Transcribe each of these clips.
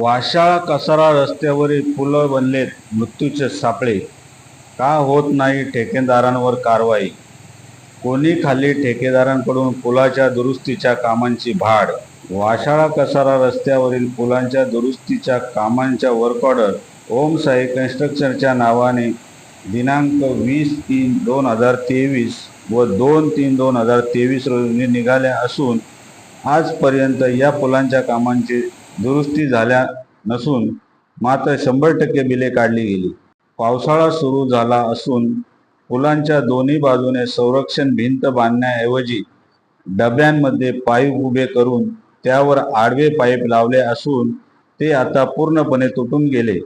वाशाळा कसारा रस्त्यावरील पुलं बनलेत मृत्यूचे सापळे. का होत नाही ठेकेदारांवर कारवाई? कोणी खाली ठेकेदारांकडून पुलाच्या दुरुस्तीच्या कामांची भाड? वाशाळा कसारा रस्त्यावरील पुलांच्या दुरुस्तीच्या कामांच्या वर्क ऑर्डर ओम साई कन्स्ट्रक्शनच्या नावाने दिनांक वीस तीन दोन हजार तेवीस व दोन तीन दोन हजार तेवीस रोजी निघाल्या असून आजपर्यंत या पुलांच्या कामांचे दुरुस्ती झाल्या नसून मात्र शंभर टक्के बिले काढली गेली. पावसाळा सुरू झाला असून पुलांच्या दोन्ही बाजूने संरक्षण भिंत बांधण्याऐवजी डब्यांमध्ये पाईप उभे करून त्यावर आडवे पाईप लावले असून ते आता पूर्णपणे तुटून गेले.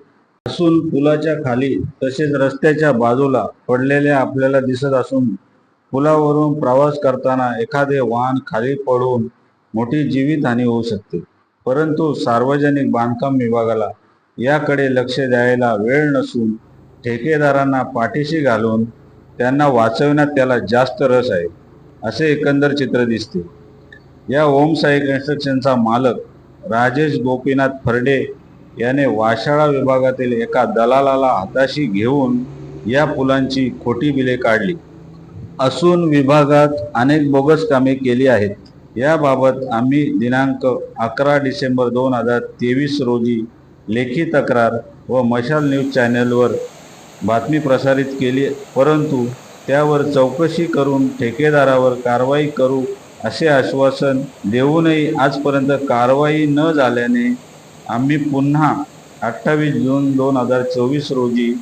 असून पुलाच्या खाली तसेच रस्त्याच्या बाजूला पडलेले आपल्याला दिसत असून पुलावरून प्रवास करताना एखादे वाहन खाली पडून मोठी जीवितहानी होऊ शकते. परंतु सार्वजनिक बांधकाम विभागाला याकडे लक्ष द्यायला वेळ नसून ठेकेदारांना पाठीशी घालून त्यांना वाचवण्यात त्याला जास्त रस आहे असे एकंदर चित्र दिसते. या ओम साई कन्स्ट्रक्शनचा मालक राजेश गोपीनाथ फर्डे याने वाशाळा विभागातील एका दलालाला हाताशी घेऊन या पुलांची खोटी बिले काढली. असून विभागात अनेक बोगस कामे केली आहेत. याबाबत आम्ही दिनांक अकरा डिसेंबर दोन हजार तेवीस रोजी लेखी तक्रार व मशाल न्यूज चॅनलवर बातमी प्रसारित केली परंतु त्यावर चौकशी करून ठेकेदारावर कारवाई करू असे आश्वासन देऊनही आजपर्यंत कारवाई न झाल्याने आम्ही पुन्हा अठ्ठावीस जून दोन हजार चोवीस रोजी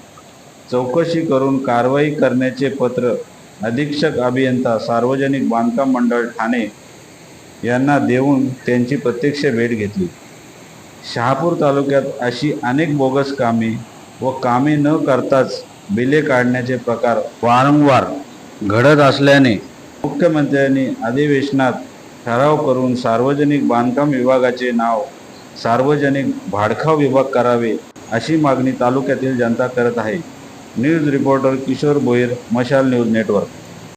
चौकशी करून कारवाई करण्याचे पत्र अधीक्षक अभियंता सार्वजनिक बांधकाम मंडळ ठाणे यांना देऊन त्यांची प्रत्यक्ष भेट घेतली. शहापूर तालुक्यात अशी अनेक बोगस कामे व कामे न करताच बिले काढण्याचे प्रकार वारंवार घडत असल्याने मुख्यमंत्र्यांनी अधिवेशनात ठराव करून सार्वजनिक बांधकाम विभागाचे नाव सार्वजनिक भाडखाव विभाग करावे अशी मागणी तालुक्यातील जनता करत आहे. न्यूज रिपोर्टर किशोर भोईर मशाल न्यूज नेटवर्क.